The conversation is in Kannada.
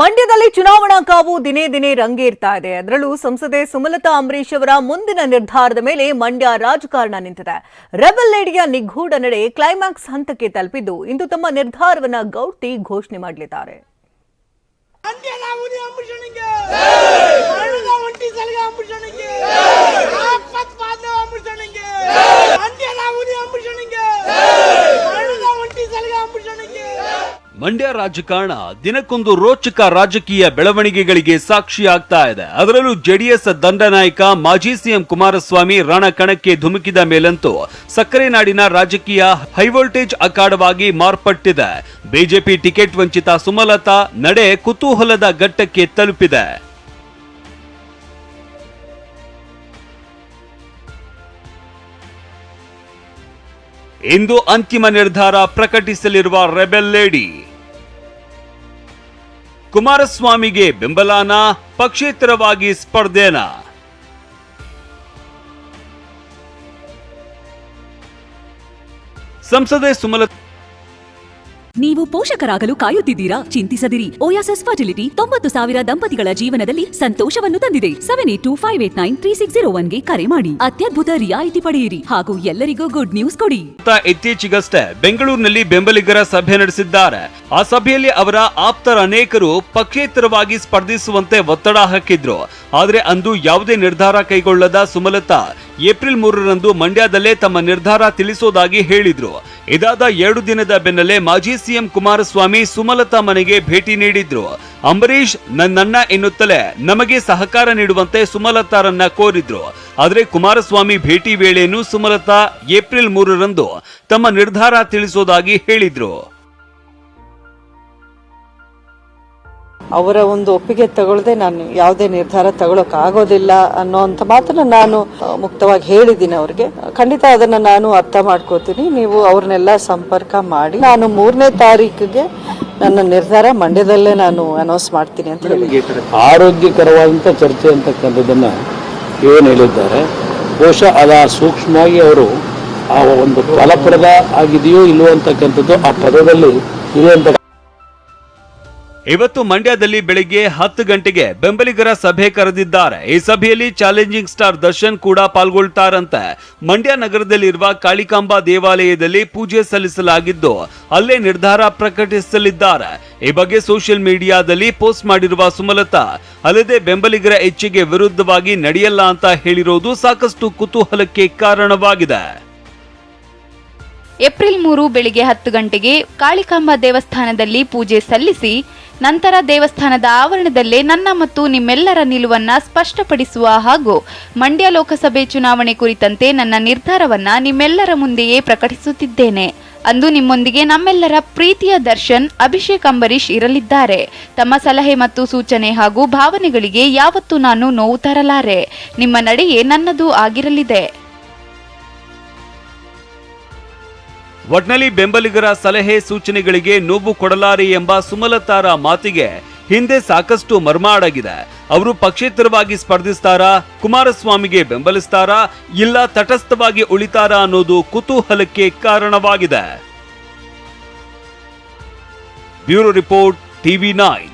ಮಂಡ್ಯದಲ್ಲಿ ಚುನಾವಣಾ ಕಾವು ದಿನೇ ದಿನೇ ರಂಗೇರ್ತಾ ಇದೆ. ಅದರಲ್ಲೂ ಸಂಸದೆ ಸುಮಲತಾ ಅಂಬರೀಶ್ ಅವರ ಮುಂದಿನ ನಿರ್ಧಾರದ ಮೇಲೆ ಮಂಡ್ಯ ರಾಜಕಾರಣ ನಿಂತಿದೆ. ರೆಬಲ್ ಲೇಡಿಯ ನಿಗೂಢ ನಡೆ ಕ್ಲೈಮ್ಯಾಕ್ಸ್ ಹಂತಕ್ಕೆ ತಲುಪಿದ್ದು ಇಂದು ತಮ್ಮ ನಿರ್ಧಾರವನ್ನ ಗೌಟಿ ಘೋಷಣೆ ಮಾಡಲಿದ್ದಾರೆ. ಮಂಡ್ಯ ರಾಜಕಾರಣ ದಿನಕ್ಕೊಂದು ರೋಚಕ ರಾಜಕೀಯ ಬೆಳವಣಿಗೆಗಳಿಗೆ ಸಾಕ್ಷಿ ಆಗ್ತಾ ಇದೆ. ಅದರಲ್ಲೂ ಜೆಡಿಎಸ್ ದಂಡನಾಯಕ ಮಾಜಿ ಸಿಎಂ ಕುಮಾರಸ್ವಾಮಿ ರಣಕಣಕ್ಕೆ ಧುಮುಕಿದ ಮೇಲಂತೂ ಸಕ್ಕರೆ ನಾಡಿನ ರಾಜಕೀಯ ಹೈವೋಲ್ಟೇಜ್ ಅಖಾಡವಾಗಿ ಮಾರ್ಪಟ್ಟಿದೆ. ಬಿಜೆಪಿ ಟಿಕೆಟ್ ವಂಚಿತ ಸುಮಲತಾ ನಡೆ ಕುತೂಹಲದ ಘಟ್ಟಕ್ಕೆ ತಲುಪಿದೆ. ಇಂದು ಅಂತಿಮ ನಿರ್ಧಾರ ಪ್ರಕಟಿಸಲಿರುವ ರೆಬೆಲ್ ಲೇಡಿ. ಕುಮಾರಸ್ವಾಮಿಗೆ ಬೆಂಬಲನ ಪಕ್ಷೇತರವಾಗಿ ಸ್ಪರ್ಧೆನ ಸಂಸದೆ ಸುಮಲತಾ ನೀವು ಪೋಷಕರಾಗಲು ಕಾಯುತ್ತಿದ್ದೀರಾ? ಚಿಂತಿಸದಿರಿ. ಓಯಾಸಸ್ ಫರ್ಟಿಲಿಟಿ ತೊಂಬತ್ತು ಸಾವಿರ ದಂಪತಿಗಳ ಜೀವನದಲ್ಲಿ ಸಂತೋಷವನ್ನು ತಂದಿದೆ. Seven eight two five eight nine three six zero ಒನ್ಗೆ ಕರೆ ಮಾಡಿ. ಅತ್ಯದ್ಭುತ ರಿಯಾಯಿತಿ ಪಡೆಯಿರಿ ಹಾಗೂ ಎಲ್ಲರಿಗೂ ಗುಡ್ ನ್ಯೂಸ್ ಕೊಡಿ. ಇತ್ತೀಚೆಗಷ್ಟೇ ಬೆಂಗಳೂರಿನಲ್ಲಿ ಬೆಂಬಲಿಗರ ಸಭೆ ನಡೆಸಿದ್ದಾರೆ. ಆ ಸಭೆಯಲ್ಲಿ ಅವರ ಆಪ್ತರ ಅನೇಕರು ಪಕ್ಷೇತರವಾಗಿ ಸ್ಪರ್ಧಿಸುವಂತೆ ಒತ್ತಡ ಹಾಕಿದ್ರು. ಆದರೆ ಅಂದು ಯಾವುದೇ ನಿರ್ಧಾರ ಕೈಗೊಳ್ಳದ ಸುಮಲತಾ ಏಪ್ರಿಲ್ ಮೂರರಂದು ಮಂಡ್ಯದಲ್ಲೇ ತಮ್ಮ ನಿರ್ಧಾರ ತಿಳಿಸೋದಾಗಿ ಹೇಳಿದ್ರು. ಇದಾದ ಎರಡು ದಿನದ ಬೆನ್ನಲ್ಲೇ ಮಾಜಿ ಸಿಎಂ ಕುಮಾರಸ್ವಾಮಿ ಸುಮಲತಾ ಮನೆಗೆ ಭೇಟಿ ನೀಡಿದ್ರು. ಅಂಬರೀಷ್ ನನ್ನಣ್ಣ ಎನ್ನುತ್ತಲೇ ನಮಗೆ ಸಹಕಾರ ನೀಡುವಂತೆ ಸುಮಲತಾರನ್ನ ಕೋರಿದ್ರು. ಆದರೆ ಕುಮಾರಸ್ವಾಮಿ ಭೇಟಿ ವೇಳೆಯನ್ನು ಸುಮಲತಾ ಏಪ್ರಿಲ್ ಮೂರರಂದು ತಮ್ಮ ನಿರ್ಧಾರ ತಿಳಿಸೋದಾಗಿ ಹೇಳಿದ್ರು. ಅವರ ಒಂದು ಒಪ್ಪಿಗೆ ತಗೊಳ್ಳದೆ ನಾನು ಯಾವುದೇ ನಿರ್ಧಾರ ತಗೊಳಕ್ ಆಗೋದಿಲ್ಲ ಅಂತ ಮಾತ್ರ ನಾನು ಮುಕ್ತವಾಗಿ ಹೇಳಿದ್ದೀನಿ ಅವ್ರಿಗೆ. ಖಂಡಿತ ಅದನ್ನ ನಾನು ಅರ್ಥ ಮಾಡ್ಕೋತೀನಿ. ನೀವು ಅವ್ರನ್ನೆಲ್ಲ ಸಂಪರ್ಕ ಮಾಡಿ, ನಾನು ಮೂರನೇ ತಾರೀಕಿಗೆ ನನ್ನ ನಿರ್ಧಾರ ಮಂಡ್ಯದಲ್ಲೇ ನಾನು ಅನೌನ್ಸ್ ಮಾಡ್ತೀನಿ ಅಂತ ಹೇಳಿ. ಆರೋಗ್ಯಕರವಾದಂಥ ಚರ್ಚೆ ಅಂತಕ್ಕಂಥದ್ದನ್ನ ಏನು ಹೇಳಿದ್ದಾರೆ. ಬಹುಶಃ ಅದ ಸೂಕ್ಷ್ಮವಾಗಿ ಅವರು ಆ ಒಂದು ಫಲಪ್ರದ ಆಗಿದೆಯೋ ಇಲ್ಲೋ ಅಂತಕ್ಕಂಥದ್ದು ಆ ಪದದಲ್ಲಿ ಇರುವಂಥ ಇವತ್ತು ಮಂಡ್ಯದಲ್ಲಿ ಬೆಳಿಗ್ಗೆ ಹತ್ತು ಗಂಟೆಗೆ ಬೆಂಬಲಿಗರ ಸಭೆ ಕರೆದಿದ್ದಾರೆ. ಈ ಸಭೆಯಲ್ಲಿ ಚಾಲೆಂಜಿಂಗ್ ಸ್ಟಾರ್ ದರ್ಶನ್ ಕೂಡ ಪಾಲ್ಗೊಳ್ತಾರಂತೆ. ಮಂಡ್ಯ ನಗರದಲ್ಲಿರುವ ಕಾಳಿಕಾಂಬಾ ದೇವಾಲಯದಲ್ಲಿ ಪೂಜೆ ಸಲ್ಲಿಸಲಾಗಿದ್ದು, ಅಲ್ಲೇ ನಿರ್ಧಾರ ಪ್ರಕಟಿಸಲಿದ್ದಾರೆ. ಈ ಬಗ್ಗೆ ಸೋಷಿಯಲ್ ಮೀಡಿಯಾದಲ್ಲಿ ಪೋಸ್ಟ್ ಮಾಡಿರುವ ಸುಮಲತಾ, ಅಲ್ಲದೆ ಬೆಂಬಲಿಗರ ಹೆಚ್ಚಿಗೆ ವಿರುದ್ಧವಾಗಿ ನಡೆಯಲ್ಲ ಅಂತ ಹೇಳಿರೋದು ಸಾಕಷ್ಟು ಕುತೂಹಲಕ್ಕೆ ಕಾರಣವಾಗಿದೆ. ಏಪ್ರಿಲ್ ಮೂರು ಬೆಳಿಗ್ಗೆ ಹತ್ತು ಗಂಟೆಗೆ ಕಾಳಿಕಾಂಬ ದೇವಸ್ಥಾನದಲ್ಲಿ ಪೂಜೆ ಸಲ್ಲಿಸಿ ನಂತರ ದೇವಸ್ಥಾನದ ಆವರಣದಲ್ಲೇ ನನ್ನ ಮತ್ತು ನಿಮ್ಮೆಲ್ಲರ ನಿಲುವನ್ನ ಸ್ಪಷ್ಟಪಡಿಸುವ ಹಾಗೂ ಮಂಡ್ಯ ಲೋಕಸಭೆ ಚುನಾವಣೆ ಕುರಿತಂತೆ ನನ್ನ ನಿರ್ಧಾರವನ್ನ ನಿಮ್ಮೆಲ್ಲರ ಮುಂದೆಯೇ ಪ್ರಕಟಿಸುತ್ತಿದ್ದೇನೆ. ಅಂದು ನಿಮ್ಮೊಂದಿಗೆ ನಮ್ಮೆಲ್ಲರ ಪ್ರೀತಿಯ ದರ್ಶನ್ ಅಭಿಷೇಕ್ ಅಂಬರೀಶ್ ಇರಲಿದ್ದಾರೆ. ತಮ್ಮ ಸಲಹೆ ಮತ್ತು ಸೂಚನೆ ಹಾಗೂ ಭಾವನೆಗಳಿಗೆ ಯಾವತ್ತೂ ನಾನು ನೋವು ತರಲಾರೆ. ನಿಮ್ಮ ನಡೆಯೇ ನನ್ನದು ಆಗಿರಲಿದೆ. ಒಟ್ನಲ್ಲಿ ಬೆಂಬಲಿಗರ ಸಲಹೆ ಸೂಚನೆಗಳಿಗೆ ನೋವು ಕೊಡಲಾರಿ ಎಂಬ ಸುಮಲತಾರ ಮಾತಿಗೆ ಹಿಂದೆ ಸಾಕಷ್ಟು ಮರ್ಮಾಡಾಗಿದೆ. ಅವರು ಪಕ್ಷೇತರವಾಗಿ ಸ್ಪರ್ಧಿಸ್ತಾರಾ? ಕುಮಾರಸ್ವಾಮಿಗೆ ಬೆಂಬಲಿಸ್ತಾರಾ? ಇಲ್ಲ ತಟಸ್ಥವಾಗಿ ಉಳಿತಾರಾ ಅನ್ನೋದು ಕುತೂಹಲಕ್ಕೆ ಕಾರಣವಾಗಿದೆ. Bureau report TV nine.